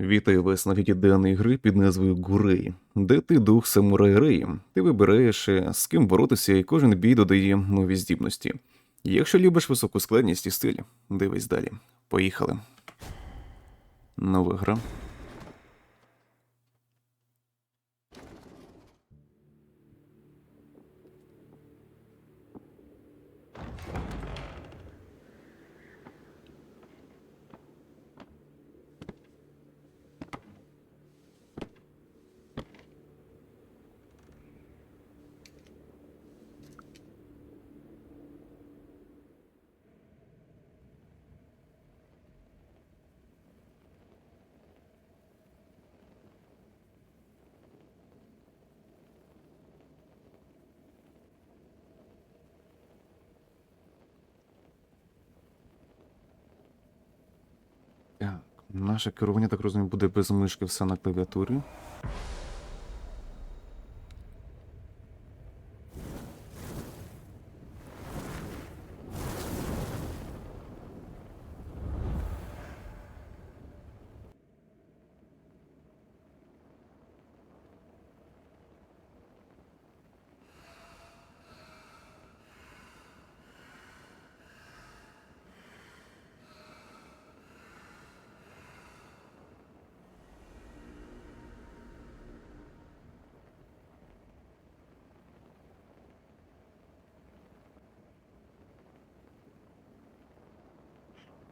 Вітаю вас на світі даної гри під назвою Гурей, де ти дух самурай Рей. Ти вибираєш, е, з ким боротися, і кожен бій додає нові здібності. Якщо любиш високу складність і стиль, дивись далі. Поїхали. Нова гра. Так, наше керування, так розумію, буде без мишки все на клавіатурі.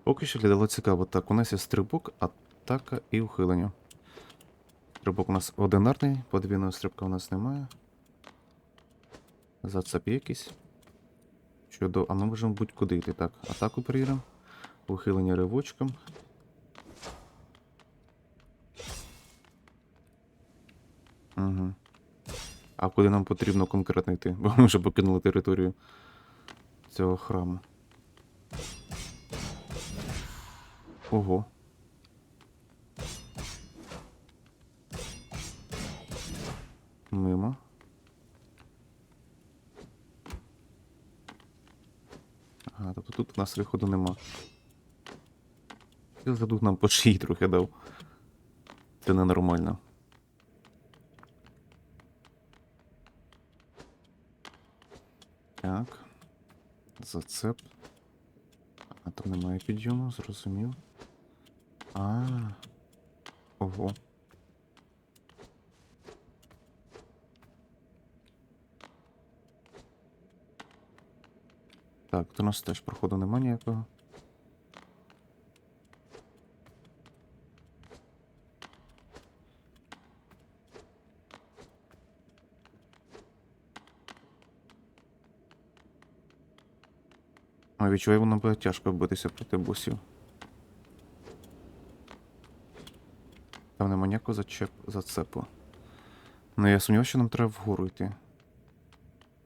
Поки що глядало цікаво. Так, у нас є стрибок, атака і ухилення. Стрибок у нас одинарний, подвійного стрибка у нас немає. Зацеп якийсь. Щодо. А ми можемо будь-куди йти. Так, атаку перевіримо. Ухилення ривочком. Угу. А куди нам потрібно конкретно йти? Бо ми вже покинули територію цього храму. Ого. Мимо. Ага, тобто тут у нас виходу нема. Я задух нам по шиї трохи дав. Це ненормально. Так. Зацеп. А там немає підйому, зрозумів. А. Ого. Так, до нас теж проходу нема ніякого. Відчуваю, воно буде тяжко битися проти босів. Там нема ніякого зачеп... зацепу. Ну я сумніваюся, що нам треба вгору йти.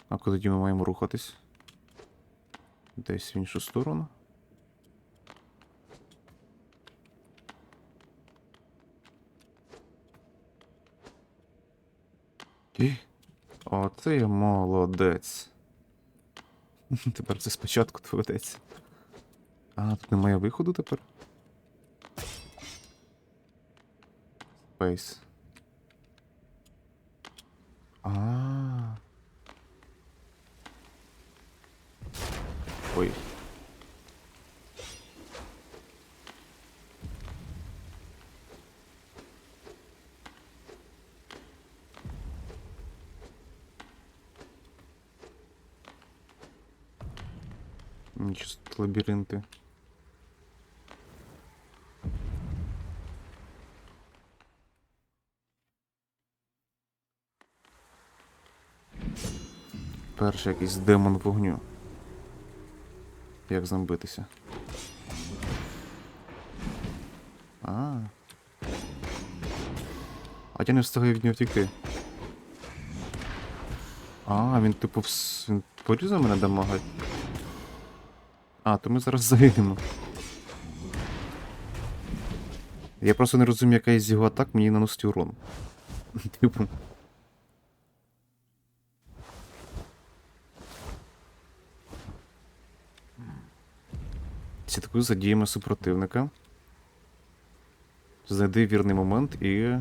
А куди ми маємо рухатись? Десь в іншу сторону. І... О, ти молодець. Тепер це спочатку доведеться. А, тут немає виходу тепер. Space. А. Ой. Нічого, тут Перший якийсь демон вогню. Як з ним? А. А я не встигаю від нього втікти. А, він типу вс... він порізав мене дамагать. А, то ми зараз загинемо. Я просто не розумію, яка із його атак мені наносить урон. Типу. Слідкую за діями супротивника. Знайди вірний момент і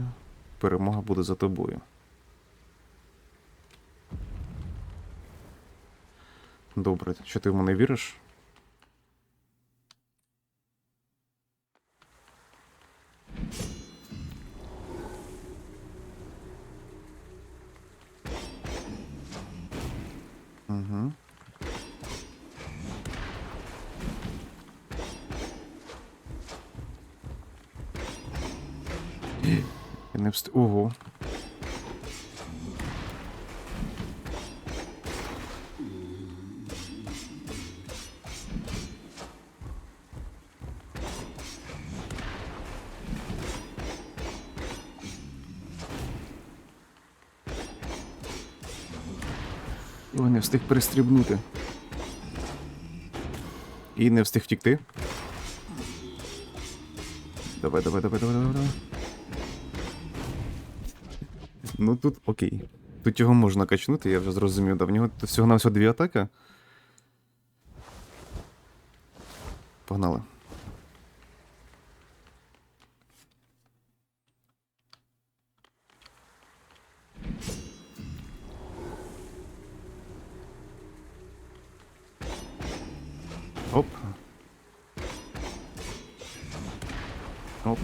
перемога буде за тобою. Добре, що ти в мене віриш? Не вст... Ого. Ой, не встиг перестрибнути. І не встиг втікти. Давай, давай, давай, давай, давай, давай. Ну тут окей. Тут його можна качнути, я вже зрозумів. Да, в нього всього на всього дві атаки. Погнали. Оп. Оп.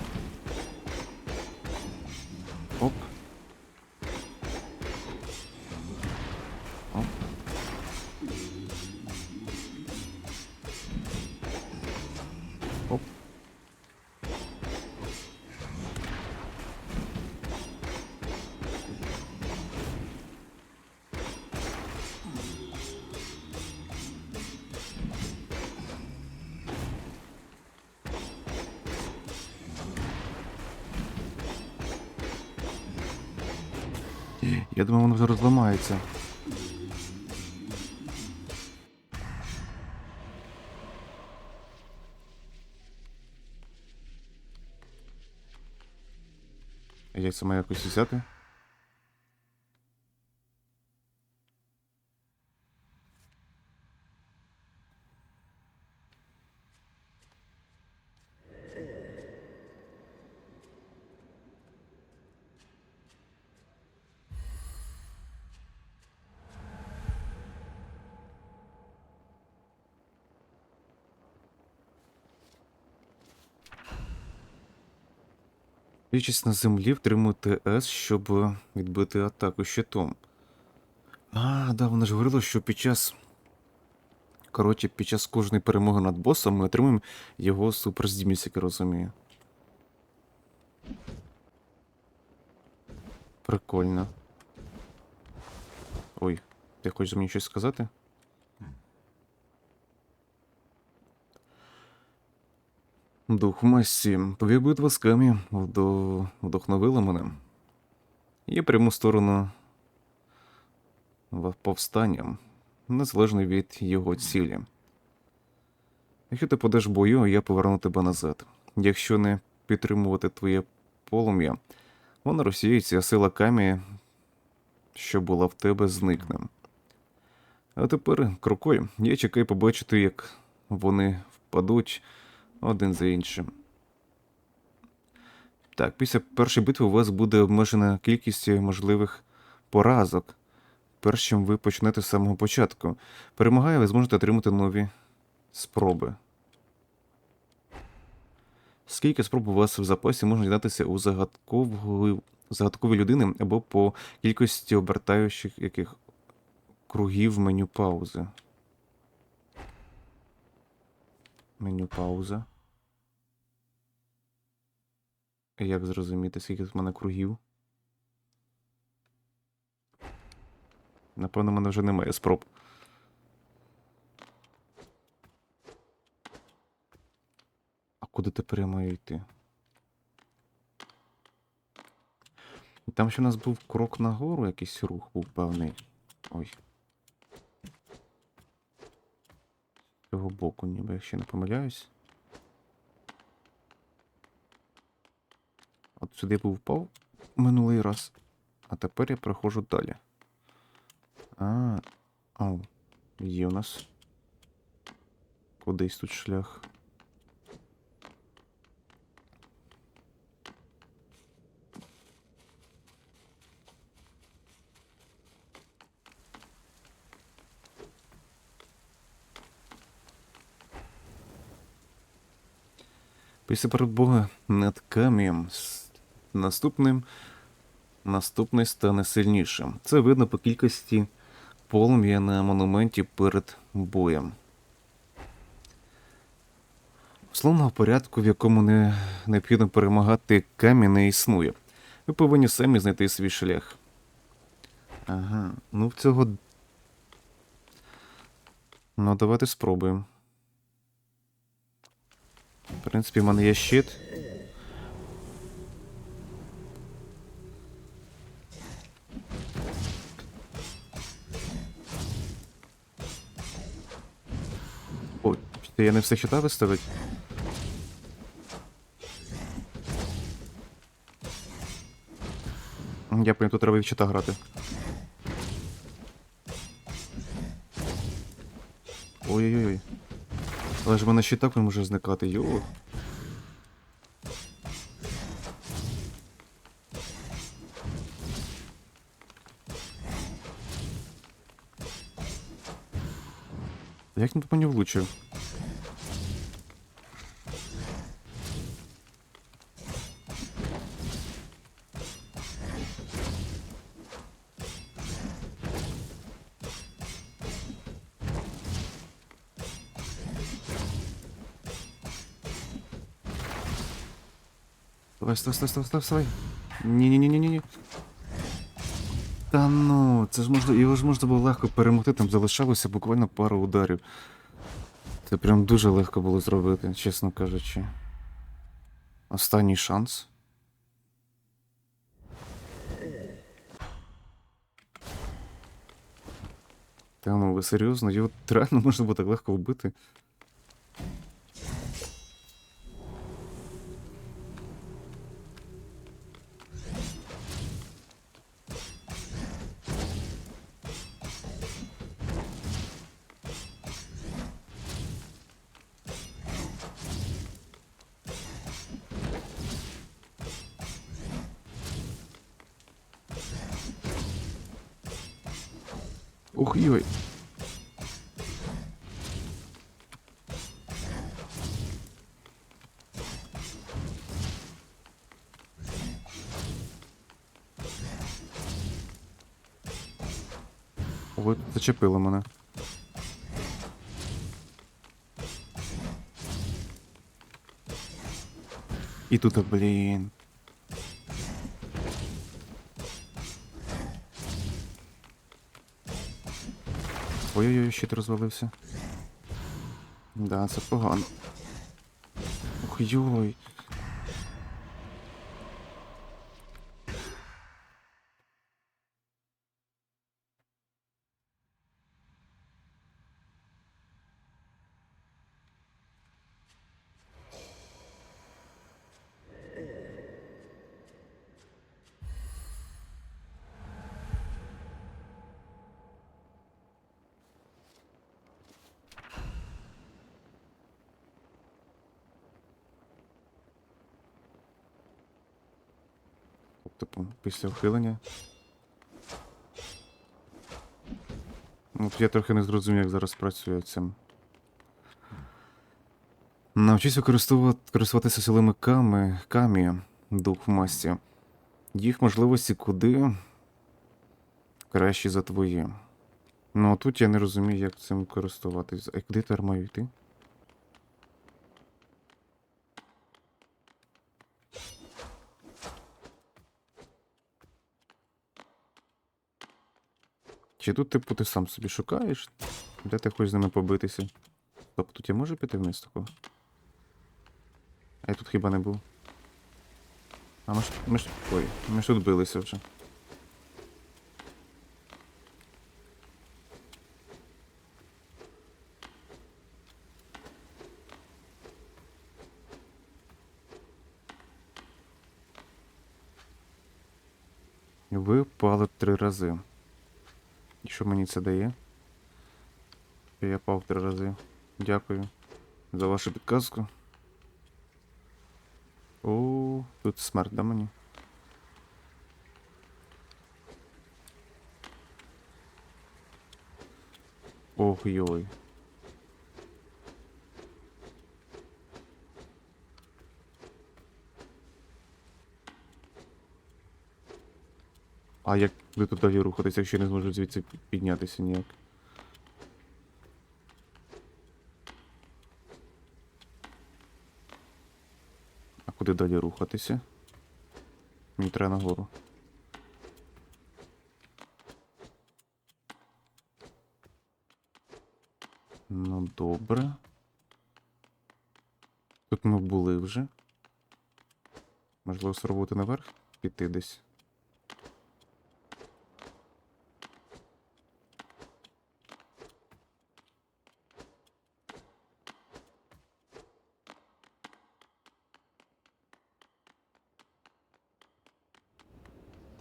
Я думаю, воно вже розламається. Це має якось взяти? Лічись на землі, втримуйте С, щоб відбити атаку щитом. А, да, вона ж говорила, що під час. Коротше, під час кожної перемоги над босом ми отримуємо його суперздібність, як я розумію. Прикольно. Ой, ти хочеш мені щось сказати? Дух масі, твоя битва з Камі вдо... вдохновила мене. Я пряму сторону в- повстання, незалежно від його цілі. Якщо ти подаш бою, я поверну тебе назад. Якщо не підтримувати твоє полум'я, воно розсіється, сила камі, що була в тебе, зникне. А тепер, крокой, я чекаю побачити, як вони впадуть один за іншим. Так, після першої битви у вас буде обмежена кількість можливих поразок, перш чим ви почнете з самого початку. Перемагає, ви зможете отримати нові спроби. Скільки спроб у вас в запасі можна дізнатися у загадкової, загадковій людини або по кількості обертаючих яких кругів меню паузи. Меню пауза. Як зрозуміти, скільки в мене кругів? Напевно, в мене вже немає спроб. А куди тепер я маю йти? Там ще у нас був крок нагору, якийсь рух був певний. Ой. Цього боку, ніби я ще не помиляюсь. От сюди був впав минулий раз. А тепер я проходжу далі. А, ау, є у нас. Кудись тут шлях. Після перебога над камієм наступним наступний стане сильнішим. Це видно по кількості полум'я на монументі перед боєм. Словного порядку, в якому не необхідно перемагати камінь, не існує. Ви повинні самі знайти свій шлях. Ага, ну в цього. Ну, давайте спробуємо. В принципі, в мене є щит. Ой, я не все щита виставить? Я понял, тут треба від щита грати. Але ж в мене щитак не може зникати, йо. Як він по мені влучив? Давай, вставай, вставай, вставай, вставай, вставай. Ні-ні-ні-ні-ні. Та ну, це ж можна, його ж можна було легко перемогти, там залишалося буквально пару ударів. Це прям дуже легко було зробити, чесно кажучи. Останній шанс. Та ну, ви серйозно? Його реально можна було так легко вбити. Ух. Ой, зачепило мене. І тут, блін. Ой-ой-ой, щит розвалився. Да, це погано. Ох, Типу, після ухилення. От я трохи не зрозумів, як зараз працює цим. Навчись використовувати користуватися силами ками, камі, дух в масті. Їх можливості куди кращі за твої. Ну а тут я не розумію, як цим користуватись. А куди тепер маю йти? Чи тут, типу, ти сам собі шукаєш, де ти хочеш з ними побитися? Тобто тут я можу піти вниз такого? А я тут хіба не був. А ми ж. Ми ж. Ой, ми ж тут билися вже. Ви впали три рази. Що мені це дає? Я пав три рази. Дякую за вашу підказку. О, тут смерть да мені. Ох йой. А як куди тут далі рухатися, якщо не зможу звідси піднятися ніяк? А куди далі рухатися? Мені треба нагору. Ну, добре. Тут ми були вже. Можливо, спробувати наверх піти десь.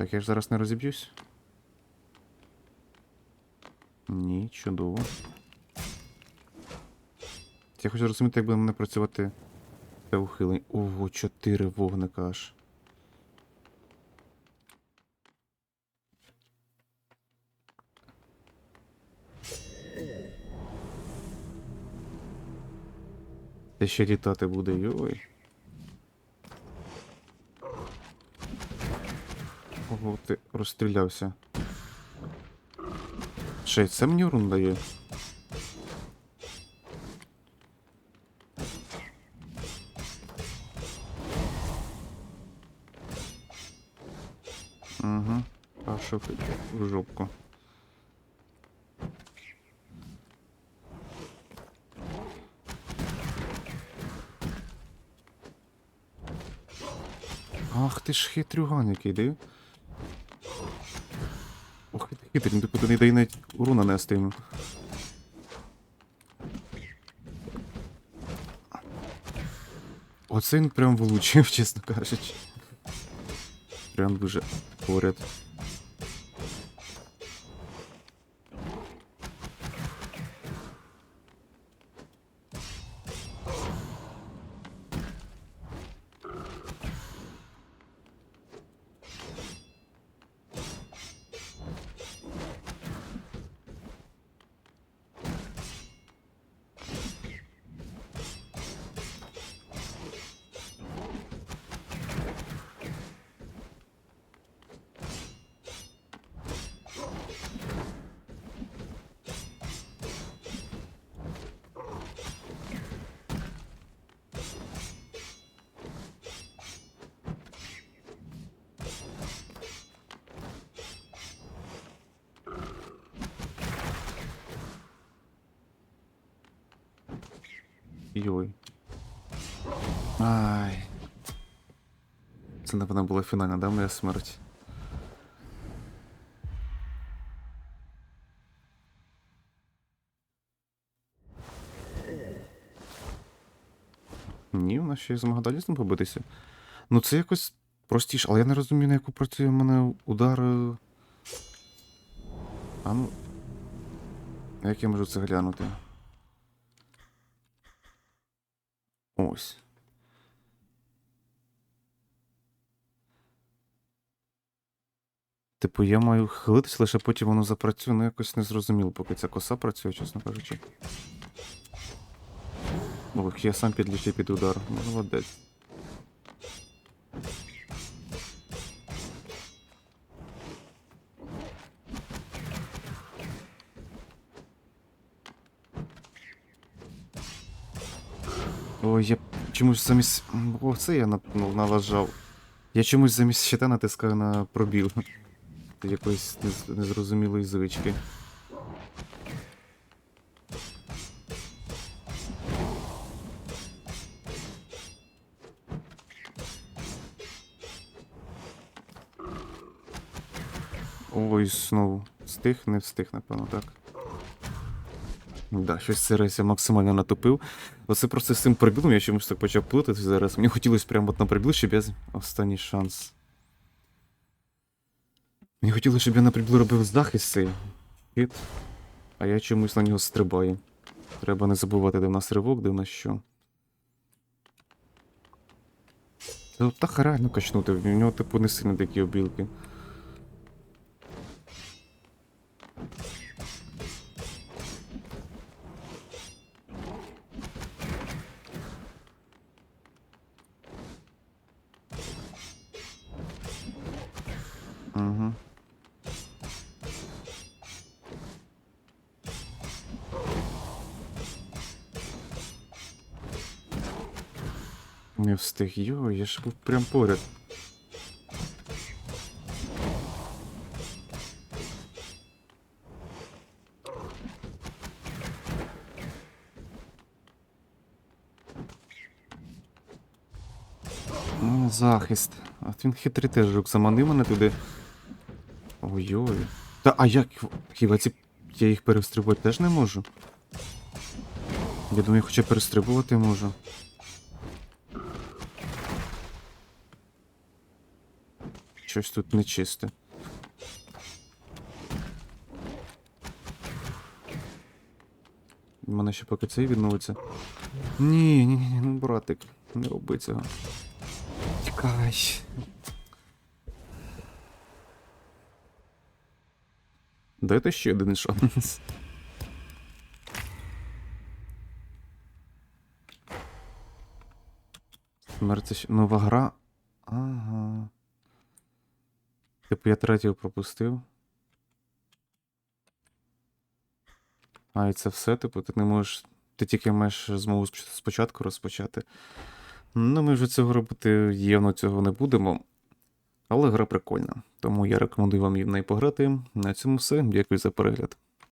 Так, я ж зараз не розіб'юсь. Ні, чудово. Я хочу розуміти, як буде мене працювати те ухилень. Ого, чотири вогника аж. Це ще літати буде, йой. Ого, ти розстрілявся. Ще це мені урон дає. Угу. Пашов ти в жопку. Ах ти ж хитрюган який, диви. Хитрий, ну ти не дай навіть урона нанести йому. Оце він прям влучив, чесно кажучи. Прям дуже поряд. Йой. Ай. Це, напевно, була фінальна, да, моя смерть. Ні, вона ще з ним побитися. Ну це якось простіше, але я не розумію, на яку працює в мене удар. е. А ну. Як я можу це глянути? Ось. Типу, я маю хилитися, лише потім воно запрацює, ну якось не зрозуміло, поки ця коса працює, чесно кажучи. Ох, я сам підлічив під удар. Молодець. Ой, я чомусь замість. О, це я на... ну, налажав. Я чомусь замість щита натискаю на пробіл. Якоїсь нез... незрозумілої звички. Ой, знову. Встиг, не встиг, напевно, так. Да, щось зараз я максимально натупив. Оце просто з цим пробілом я чомусь так почав плутати зараз. Мені хотілося прямо от на пробіл, щоб я. Останній шанс. Мені хотілося, щоб я на пробіл робив захист цей. Хіт. А я чомусь на нього стрибаю. Треба не забувати, де в нас ривок, де в нас що. Та от реально качнути, в нього типу не сильно такі обілки. Встиг. Йо, я ж був прям поряд. М, Захист. От він хитрий теж жук заманив мене туди. Ой-ой. Та а як? Хіба ці. Я їх перестрибувати теж не можу? Я думаю, хоча перестрибувати можу. Щось тут нечисте. У мене ще поки цей відновиться. Ні, ні, ні, ну братик, не роби цього. Тікай. Дайте ще один шанс. Смерть нова гра. Ага. Типу я третього пропустив. А, і це все, типу, ти не можеш. Ти тільки маєш змогу спочатку розпочати. Ну, ми вже цього робити явно цього не будемо. Але гра прикольна. Тому я рекомендую вам в неї пограти. На цьому все. Дякую за перегляд.